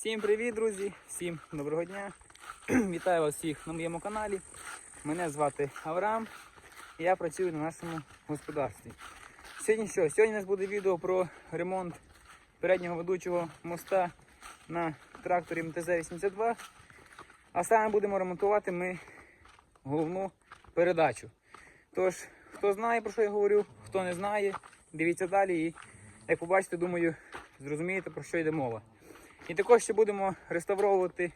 Всім привіт, друзі! Всім доброго дня! Вітаю вас всіх на моєму каналі. Мене звати Авраам і я працюю на нашому господарстві. Сьогодні що? Сьогодні у нас буде відео про ремонт переднього ведучого моста на тракторі МТЗ-82. А саме будемо ремонтувати ми головну передачу. Тож, хто знає, про що я говорю, хто не знає, дивіться далі і, як побачите, думаю, зрозумієте, про що йде мова. І також ще будемо реставровувати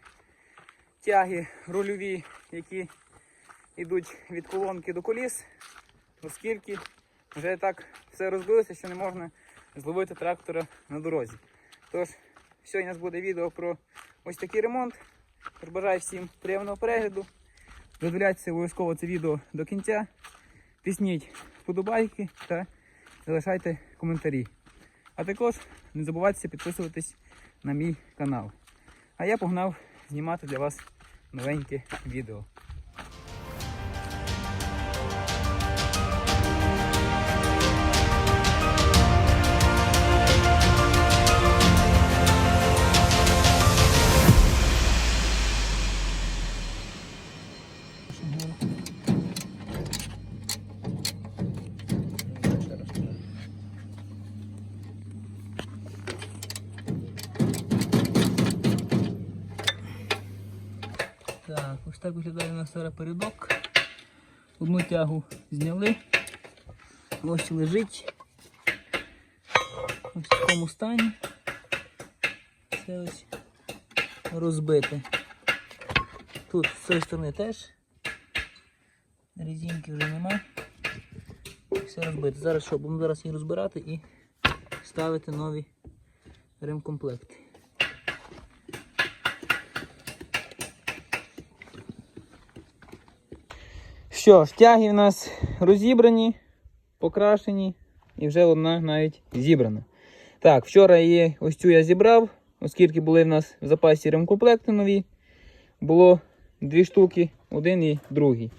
тяги рульові, які йдуть від колонки до коліс, оскільки вже так все розбилося, що не можна зловити трактора на дорозі. Тож, сьогодні у нас буде відео про ось такий ремонт. Бажаю всім приємного перегляду. Додивляйтеся обов'язково це відео до кінця. Тисніть вподобайки та залишайте коментарі. А також не забувайте підписуватись на мій канал. А я погнав знімати для вас новеньке відео. Передок. Одну тягу зняли. Ось лежить. Ось в такому стані. Це ось розбите. Тут з цієї сторони теж. Резинки вже нема. Все розбите. Зараз що, будемо зараз їх розбирати і ставити нові ремкомплекти. Що ж, тяги в нас розібрані, покрашені і вже одна навіть зібрана. Так, вчора її ось цю я зібрав, оскільки були в нас в запасі ремкомплекти нові. Було дві штуки, один і другий.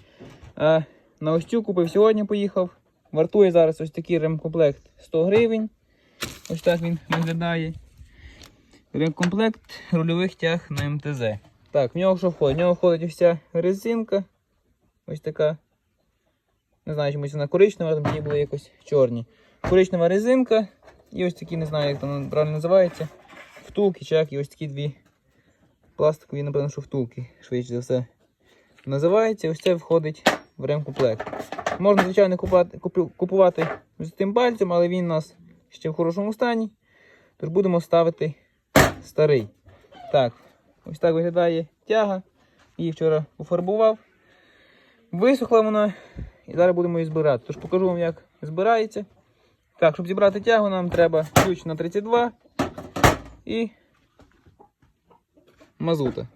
А на ось цю купив сьогодні, поїхав. Вартує зараз ось такий ремкомплект 100 гривень. Ось так він виглядає. Ремкомплект рульових тяг на МТЗ. Так, в нього що входить? В нього входить ось ця резинка. Ось така. Не знаю, чомусь вона коричнева, там ті були якось чорні. Коричнева резинка. І ось такі, не знаю, як там правильно називається. Втулки, чи як, і ось такі дві пластикові, напевно, що втулки, швидше за все. Називається, ось це входить в ремкомплект. Можна, звичайно, купувати, купувати з тим пальцем, але він у нас ще в хорошому стані. Тож будемо ставити старий. Так, ось так виглядає тяга. Її вчора пофарбував. Висохла вона і зараз будемо її збирати. Тож покажу вам, як збирається. Так, щоб зібрати тягу, нам треба ключ на 32 і мазута.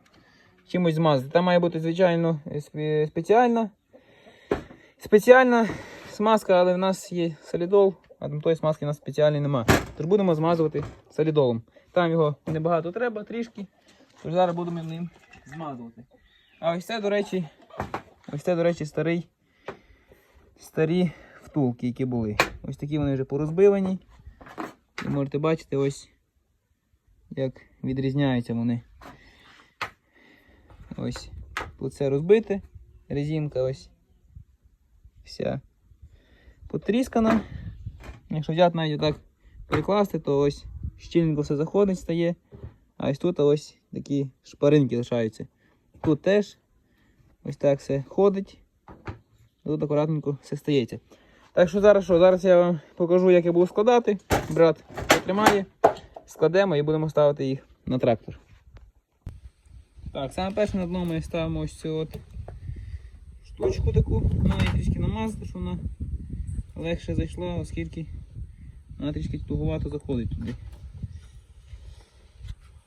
Чимось змазати. Там має бути, звичайно, спеціальна. Спеціальна смазка, але в нас є солідол, а там тої смазки у нас спеціальної нема. Тож будемо змазувати солідолом. Там його небагато треба, трішки. Тож зараз будемо ним змазувати. А ось це, до речі, Ось це, до речі, старий, старі втулки, які були. Ось такі вони вже порозбивані. І можете бачити, ось як відрізняються вони. Ось це розбите, резинка ось вся потріскана. Якщо взяти навіть отак прикласти, то ось щільненько все заходить, стає. А ось тут ось такі шпаринки лишаються. Тут теж Ось так все ходить. Тут акуратненько все стається. Так що зараз що? Зараз я вам покажу, як я буду складати. Брат потримає, складемо і будемо ставити їх на трактор. Так, саме перше на дно ми ставимо ось цю от штучку таку, має трішки намазати, щоб вона легше зайшла, оскільки вона трішки туговато заходить туди.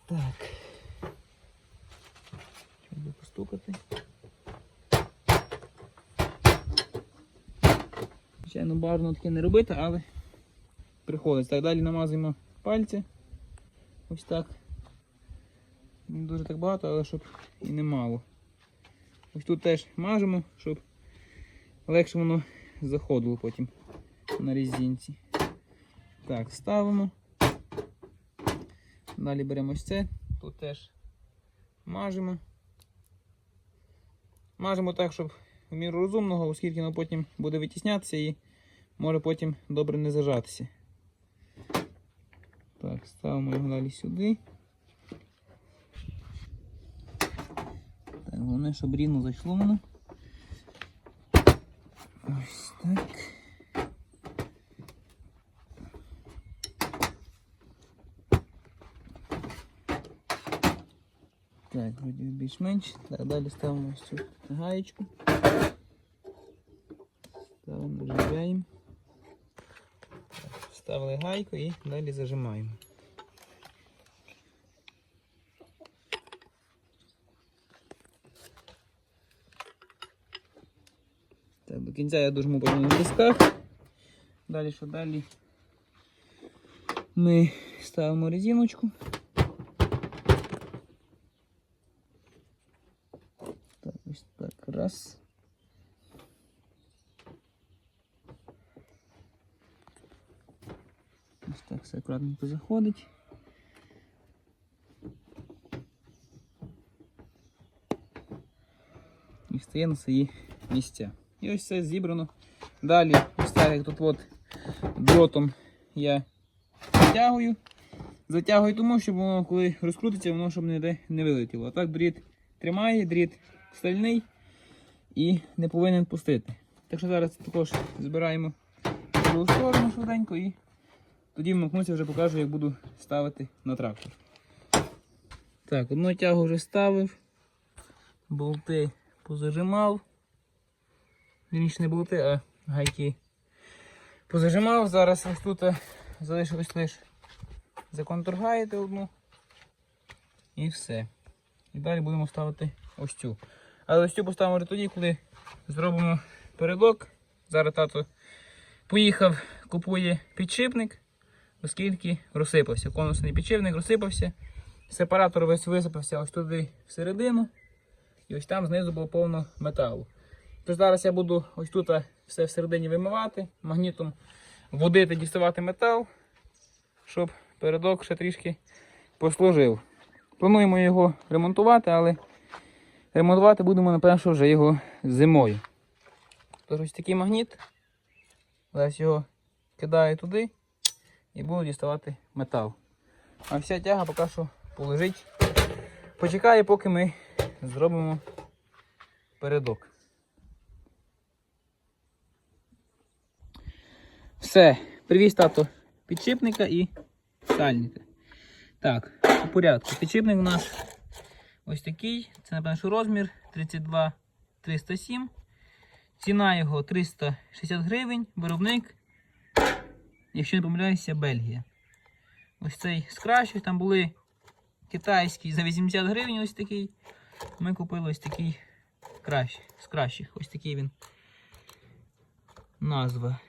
Так. Щоб постукати. Звичайно, бажано таке не робити, але приходиться. Так далі намазуємо пальці. Ось так. Не дуже так багато, але щоб і не мало. Ось тут теж мажемо, щоб легше воно заходило потім на резинці. Так, ставимо. Далі беремо ось це, Тут теж мажемо. Мажемо так, щоб в міру розумного, оскільки воно потім буде витіснятися і може потім добре не зажатися. Так, ставимо його далі сюди. Так, головне, щоб рівно зайшло воно. Ось так. Так, більш-менш. Так, далі ставимо ось цю гаєчку. Ставимо, Вставили гайку і далі зажимаємо. Так, до кінця я дожму потім на тисках. Далі що далі? Ми ставимо резиночку. Так, ось так, раз. Ось так все акуратненько заходить. І стає на свої місця. І ось все зібрано. Далі, ось тут от дротом я затягую. Затягую тому, щоб воно, коли розкрутиться, воно щоб ніде не вилетіло. А так дріт тримає, дріт стальний і не повинен пустити. Так що зараз також збираємо в другу сторону швиденько і тоді вмикнуся, вже покажу, як буду ставити на трактор. Так, одну тягу вже ставив, болти позажимав. Вірніше не болти, а гайки позажимав. Зараз ось тут е, залишилось лише законтургаїти одну і все. І далі будемо ставити ось цю. Але ось цю поставимо вже тоді, коли зробимо передок. Зараз тато поїхав, купує підшипник, оскільки розсипався. Конусний підшипник розсипався. Сепаратор весь висипався ось туди всередину. І ось там знизу було повно металу. Тож зараз я буду ось тут все всередині вимивати, магнітом водити, діставати метал, щоб передок ще трішки послужив. Плануємо його ремонтувати, але ремонтувати будемо, напевно, вже його зимою. Тож ось такий магніт. Зараз його кидаю туди і буду діставати метал. А вся тяга поки що полежить. Почекає, поки ми зробимо передок. Все, привіз тато підшипника і сальника. Так, по порядку. Підшипник у нас ось такий. Це напевно, розмір 32 307. Ціна його 360 гривень. Виробник, якщо не помиляюся, Бельгія. Ось цей з кращих. Там були китайські за 80 гривень ось такий. Ми купили ось такий кращий, з кращих. Ось такий він. Назва.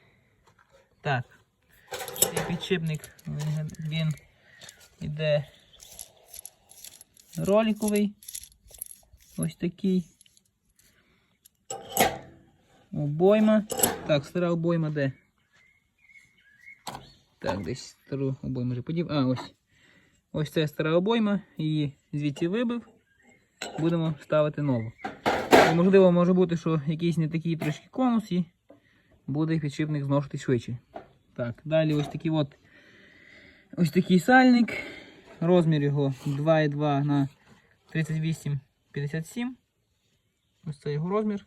Так. Цей підшипник він, він іде роликовий. Ось такий. Обойма. Так, стара обойма де? Так, десь стару обойму вже подів. А, ось. Ось це стара обойма. Її звідси вибив. Будемо ставити нову. І, можливо, може бути, що якийсь не такий трошки конус і буде підшипник зношити швидше. Так, далі ось такий от ось такий сальник. Розмір його 2,2 на 38,57. Ось це його розмір.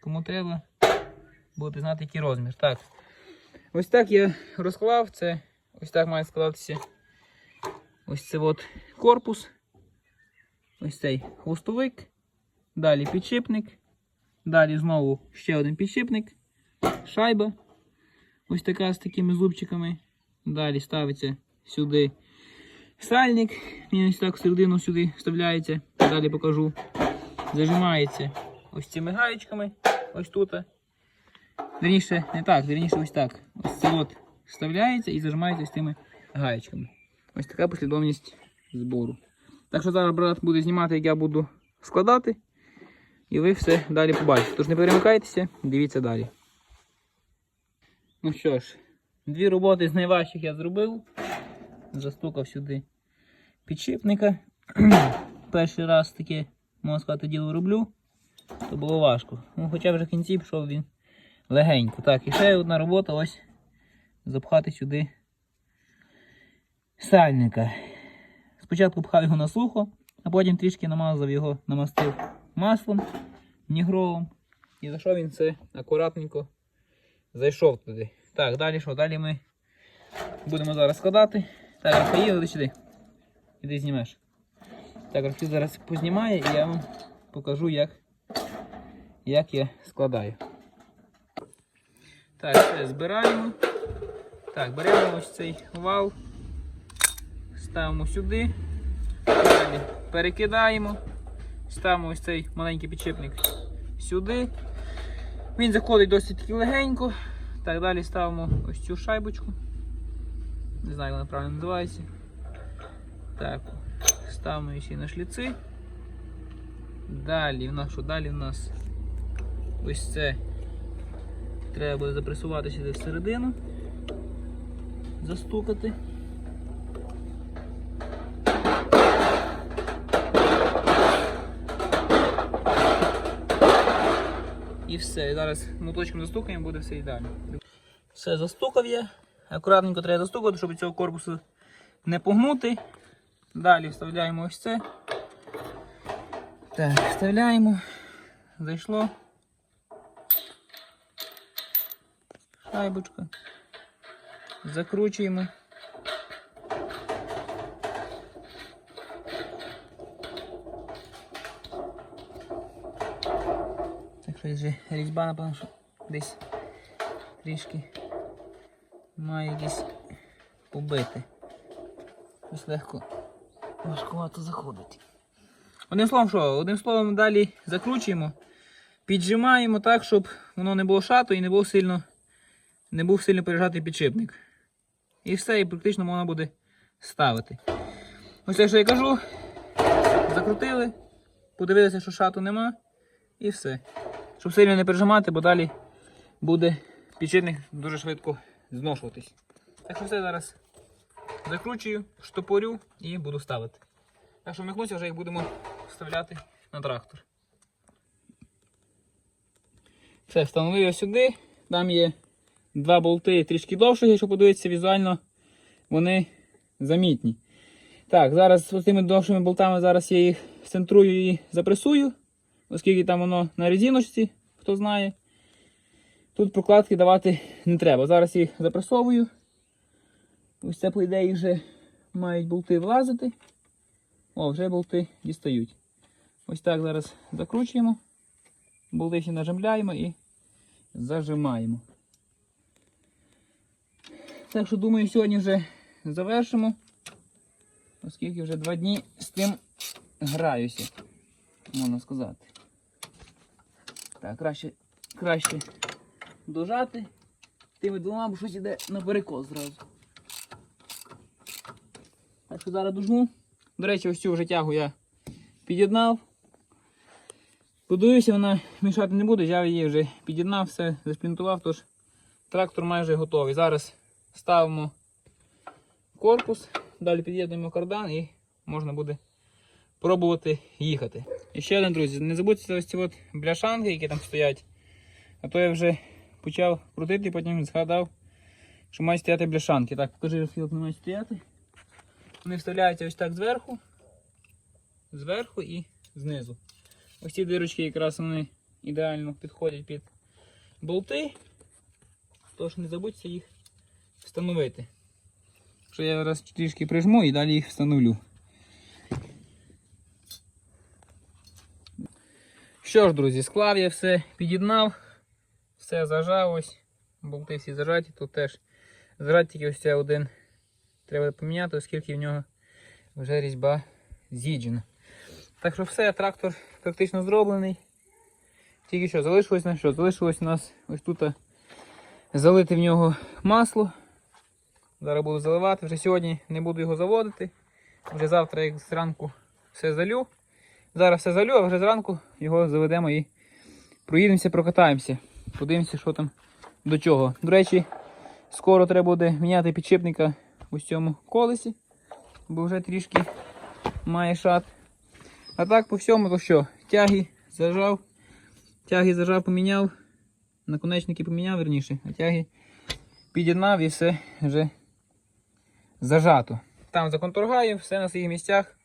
Кому треба, будете знати, який розмір. Так. Ось так я розклав. Це ось так має складатися. Ось це от корпус. Ось цей хвостовик. Далі підшипник. Далі знову ще один підшипник. Шайба. Ось така з такими зубчиками. Далі ставиться сюди сальник. Він ось так всередину сюди вставляється. Далі покажу. Зажимається ось цими гаєчками. Ось тут. Вірніше, не так, вірніше ось так. Ось це от вставляється і зажимається з тими гаєчками. Ось така послідовність збору. Так що зараз брат буде знімати, як я буду складати. І ви все далі побачите. Тож не перемикайтеся, дивіться далі. Ну що ж, дві роботи з найважчих я зробив. Застукав сюди підшипника. Перший раз таке, можна сказати, діло роблю, то було важко. Ну, хоча вже в кінці пішов він легенько. Так, і ще одна робота ось запхати сюди сальника. Спочатку пхав його на сухо, а потім трішки намазав його, намастив маслом нігровим. І за що він це акуратненько зайшов туди. Так, далі що? Далі ми будемо зараз складати. Так, іди сюди. Іди знімеш. Так, Рафаїл зараз познімає і я вам покажу, як, як я складаю. Так, все, збираємо. Так, беремо ось цей вал, ставимо сюди, далі перекидаємо, ставимо ось цей маленький підшипник сюди. Він заходить досить таки легенько. Так, далі ставимо ось цю шайбочку. Не знаю, як вона правильно називається. Так, ставимо її на шліци. Далі в нас що? Далі в нас ось це треба буде запресувати сюди всередину. Застукати. І все. І зараз моточком застукаємо, буде все ідеально. Все, застукав я. Акуратненько треба застукати, щоб цього корпусу не погнути. Далі вставляємо ось це. Так, вставляємо. Зайшло. Шайбочка. Закручуємо. Так що вже різьба, напевно, що десь трішки має якісь побити. Ось легко важкувато заходить. Одним словом, що? Одним словом, далі закручуємо, піджимаємо так, щоб воно не було шато і не було сильно, не був сильно пережатий підшипник. І все, і практично можна буде ставити. Ось те, що я кажу, закрутили, подивилися, що шату нема, і все. Щоб сильно не пережимати, бо далі буде підшипник дуже швидко зношуватись. Так що все зараз закручую, штопорю і буду ставити. Так що вмикнуся, вже їх будемо вставляти на трактор. Все, встановив я сюди. Там є два болти трішки довші, якщо подивитися візуально, вони замітні. Так, зараз з цими довшими болтами зараз я їх центрую і запресую, оскільки там воно на резиночці, хто знає. Тут прокладки давати не треба. Зараз їх запресовую. Ось це, по ідеї, вже мають болти влазити. О, вже болти дістають. Ось так зараз закручуємо. Болти всі нажимляємо і зажимаємо. Так що, думаю, сьогодні вже завершимо. Оскільки вже два дні з тим граюся, можна сказати. Так, краще, краще дожати тими двома, бо щось іде на перекос зразу. Так що зараз дожму. До речі, ось цю вже тягу я під'єднав. Подивився, вона мішати не буде, я її вже під'єднав, все зашплінтував, тож трактор майже готовий. Зараз ставимо корпус, далі під'єднуємо кардан і можна буде пробувати їхати. І ще один, друзі, не забудьте ось ці от бляшанки, які там стоять. А то я вже почав крутити, потім згадав, що мають стояти бляшанки. Так, покажи, як вони мають стояти. Вони вставляються ось так зверху, зверху і знизу. Ось ці дирочки якраз вони ідеально підходять під болти. Тож не забудьте їх встановити. Що я зараз трішки прижму і далі їх встановлю. Що ж, друзі, склав я все, під'єднав, все зажав ось. Болти всі зажаті, тут теж зажаті тільки ось цей один треба поміняти, оскільки в нього вже різьба з'їджена. Так що все, трактор практично зроблений. Тільки що залишилось на що? Залишилось у нас ось тут залити в нього масло. Зараз буду заливати. Вже сьогодні не буду його заводити. Вже завтра, як зранку, все залю. Зараз все залю, а вже зранку його заведемо і проїдемося, прокатаємося. Подивимося, що там до чого. До речі, скоро треба буде міняти підшипника у цьому колесі, бо вже трішки має шат. А так по всьому, то що, тяги зажав, тяги зажав, поміняв, наконечники поміняв верніше, а тяги під'єднав і все вже зажато. Там законторгаю, все на своїх місцях.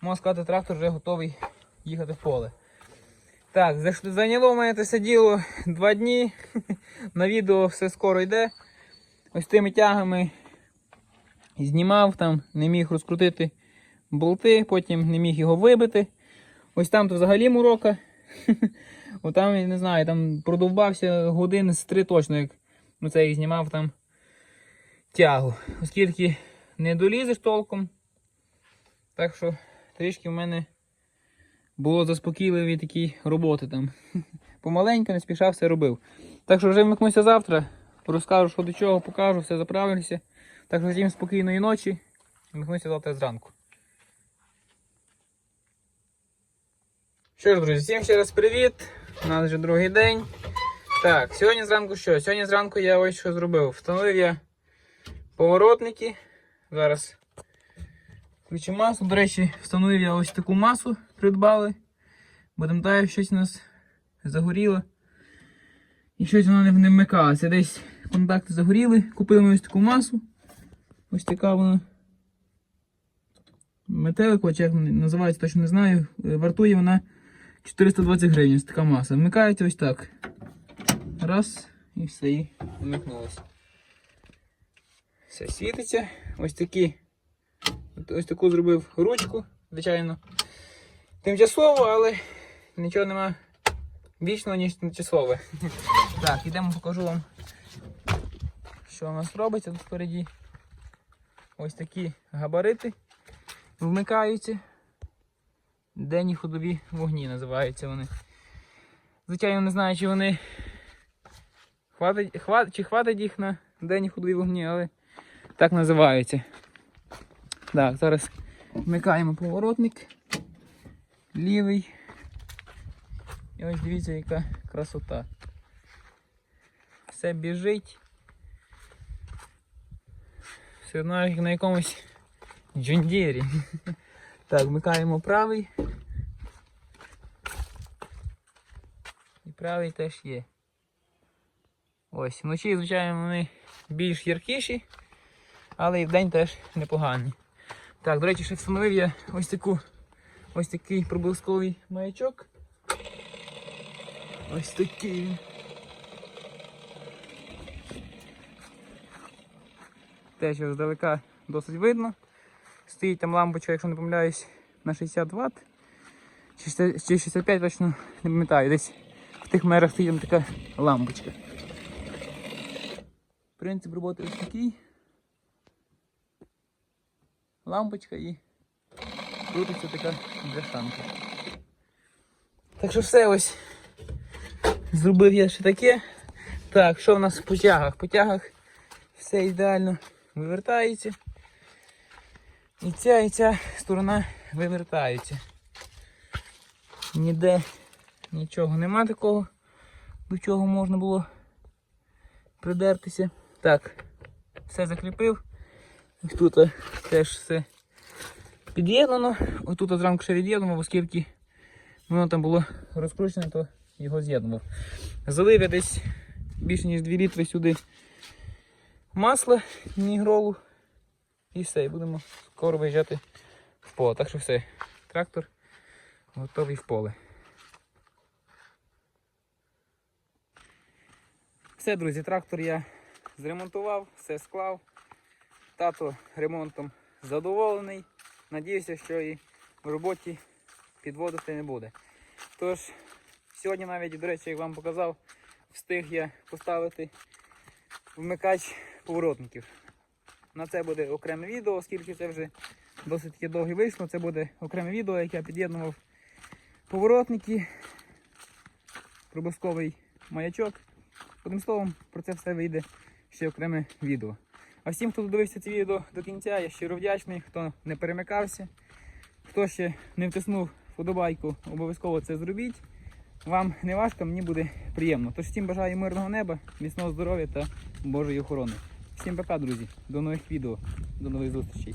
Можна сказати, трактор вже готовий їхати в поле. Так, зайняло в мене це діло два дні. На відео все скоро йде. Ось тими тягами знімав, там не міг розкрутити болти, потім не міг його вибити. Ось там то взагалі мурока. О, там, я не знаю, там продовбався годин з три точно, як ну, це і знімав там тягу. Оскільки не долізеш толком. Так що трішки в мене було заспокійливі такі роботи там. Помаленьку, не спішав, все робив. Так що вже вмикнуся завтра, розкажу, що до чого, покажу, все заправлюся. Так що всім спокійної ночі. Вмикнуся завтра зранку. Що ж, друзі, всім ще раз привіт. У нас вже другий день. Так, сьогодні зранку що? Сьогодні зранку я ось що зробив. Встановив я поворотники. Зараз включу масу. До речі, встановив я ось таку масу, придбали. Бо там тає щось у нас загоріло. І щось воно не, вмикалося. Десь контакти загоріли. Купили ось таку масу. Ось така вона. Метелико, чи як називається, точно не знаю. Е, Вартує вона 420 гривень. Ось така маса. Вмикається ось так. Раз, і все, і вмикнулося. Все світиться. Ось такі. Ось таку зробив ручку, звичайно. Тимчасово, але нічого нема більшого, ніж тимчасове. Так, ідемо покажу вам, що у нас робиться тут впереді. Ось такі габарити вмикаються. Денні ходові вогні називаються вони. Звичайно, не знаю, чи вони хватить, хват, чи хватить їх на денні ходові вогні, але так називаються. Так, зараз вмикаємо поворотник. Лівий. І ось дивіться, яка красота. Все біжить. Все одно як на якомусь джундірі. Так, вмикаємо правий. І правий теж є. Ось, вночі, звичайно, вони більш яркіші, але і вдень теж непогані. Так, до речі, ще встановив я ось таку ось такий проблисковий маячок. Ось такий. Теж його здалека досить видно. Стоїть там лампочка, якщо не помиляюсь, на 60 Вт. Чи 60 чи 65 точно не пам'ятаю. Десь в тих мерах стоїть така лампочка. Принцип роботи ось такий. Лампочка і крутиться така бляшанка. Так що все ось зробив я ще таке. Так, що в нас по тягах? По тягах все ідеально вивертається. І ця і ця сторона вивертаються. Ніде нічого нема такого, до чого можна було придертися. Так, все закріпив. Тут е, теж все під'єднано. Ось тут зранку ще від'єднував, оскільки воно там було розкручене, то його з'єднував. Залив я десь більше ніж 2 літри сюди масла нігролу. І все, і будемо скоро виїжджати в поле. Так що все, трактор готовий в поле. Все, друзі, трактор я зремонтував, все склав. Тато ремонтом задоволений. Надіюся, що і в роботі підводити не буде. Тож, сьогодні навіть, до речі, як вам показав, встиг я поставити вмикач поворотників. На це буде окреме відео, оскільки це вже досить таки довге вийшло. Це буде окреме відео, як я під'єднував поворотники, пробусковий маячок. Одним словом, про це все вийде ще окреме відео. А всім, хто додивився це відео до кінця, я щиро вдячний, хто не перемикався, хто ще не втиснув вподобайку, обов'язково це зробіть. Вам не важко, мені буде приємно. Тож всім бажаю мирного неба, міцного здоров'я та Божої охорони. Всім пока, друзі. До нових відео, до нових зустрічей.